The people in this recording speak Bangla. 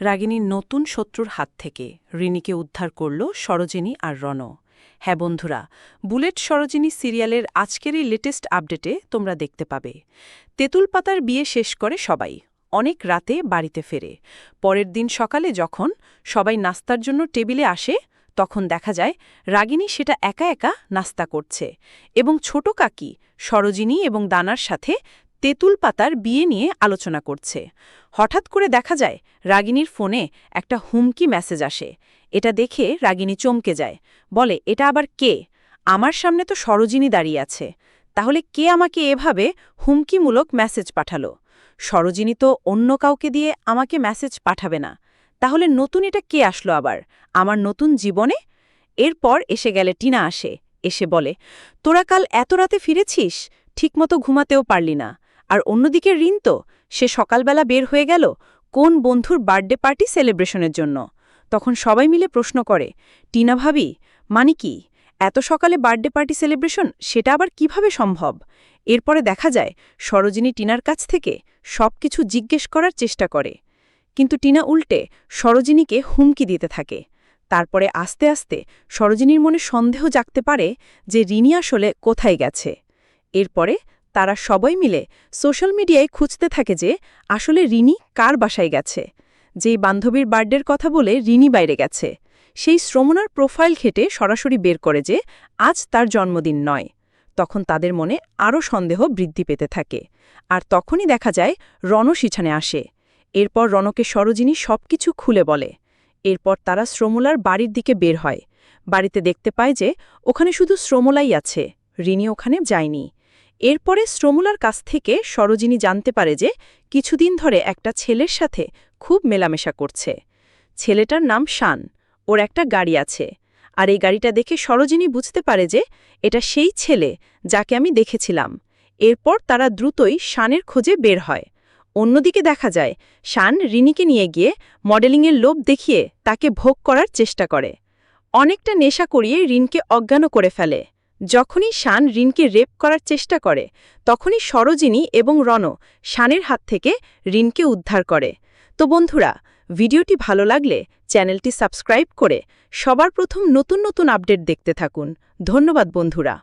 রাগিনীর নতুন শত্রুর হাত থেকে রিনিকে উদ্ধার করল সরোজিনী আর রণ। হ্যাঁ বন্ধুরা, বুলেট সরোজিনী সিরিয়ালের আজকের এই লেটেস্ট আপডেটে তোমরা দেখতে পাবে। তেঁতুল পাতার বিয়ে শেষ করে সবাই, অনেক রাতে বাড়িতে ফেরে। পরের দিন সকালে যখন সবাই নাস্তার জন্য টেবিলে আসে, তখন দেখা যায় রাগিনী সেটা একা একা নাস্তা করছে এবং ছোট কাকি সরোজিনী এবং দানার সাথে তেঁতুল পাতার বিয়ে নিয়ে আলোচনা করছে। হঠাৎ করে দেখা যায়, রাগিনীর ফোনে একটা হুমকি মেসেজ আসে। এটা দেখে রাগিনী চমকে যায়। বলে, এটা আবার কে? আমার সামনে তো সরোজিনী দাঁড়িয়ে আছে। তাহলে কে আমাকে এভাবে হুমকিমূলক মেসেজ পাঠালো? সরোজিনী তো অন্য কাউকে দিয়ে আমাকে মেসেজ পাঠাবে না। তাহলে নতুন এটা কে আসলো আবার? আমার নতুন জীবনে? এরপর এসে গেলে টিনা আসে। এসে বলে, তোরা কাল এত রাতে ফিরেছিস? ঠিকমতো ঘুমাতেও পারলি না। আর অন্যদিকে ঋণ তো, সে সকালবেলা বের হয়ে গেল কোন বন্ধুর বার্থডে পার্টি সেলিব্রেশনের জন্য। তখন সবাই মিলে প্রশ্ন করে, টিনা ভাবি মানে কি, এত সকালে বার্থডে পার্টি সেলিব্রেশন, সেটা আবার কীভাবে সম্ভব? এরপরে দেখা যায়, সরোজিনী টিনার কাছ থেকে সব কিছু জিজ্ঞেস করার চেষ্টা করে। কিন্তু টিনা উল্টে সরোজিনীকে হুমকি দিতে থাকে। তারপরে আস্তে আস্তে সরোজিনীর মনে সন্দেহ জাগতে পারে যে রিনি আসলে কোথায় গেছে। এরপরে তারা সবাই মিলে সোশ্যাল মিডিয়ায় খুঁজতে থাকে যে আসলে রিনি কার বাসায় গেছে। যেই বান্ধবীর বার্থডের কথা বলে রিনি বাইরে গেছে। সেই শ্রমণার প্রোফাইল ঘেটে সরাসরি বের করে যে আজ তার জন্মদিন নয়। তখন তাদের মনে আরও সন্দেহ বৃদ্ধি পেতে থাকে। আর তখনই দেখা যায় রণ সিছানে আসে। এরপর রণকে সরোজিনী সবকিছু খুলে বলে। এরপর তারা শ্রমলার বাড়ির দিকে বের হয়। বাড়িতে দেখতে পায় যে ওখানে শুধু শ্রমলাই আছে। রিনি ওখানে যায়নি। এরপরে শ্রমুলার কাছ থেকে সরোজিনী জানতে পারে যে কিছুদিন ধরে একটা ছেলের সাথে খুব মেলামেশা করছে। ছেলেটার নাম শান, ওর একটা গাড়ি আছে। আর এই গাড়িটা দেখে সরোজিনী বুঝতে পারে যে এটা সেই ছেলে যাকে আমি দেখেছিলাম। এরপর তারা দ্রুতই শানের খোঁজে বের হয়। অন্যদিকে দেখা যায়, শান রিনিকে নিয়ে গিয়ে মডেলিংয়ের লোভ দেখিয়ে তাকে ভোগ করার চেষ্টা করে। অনেকটা নেশা করিয়ে রিনকে অজ্ঞানও করে ফেলে। যখনই শান রিনকে রেপ করার চেষ্টা করে, তখনই সরোজিনী এবং রণ শানের হাত থেকে রিনকে উদ্ধার করে। তো বন্ধুরা, ভিডিওটি ভালো লাগলে চ্যানেলটি সাবস্ক্রাইব করে সবার প্রথম নতুন নতুন আপডেট দেখতে থাকুন। ধন্যবাদ বন্ধুরা।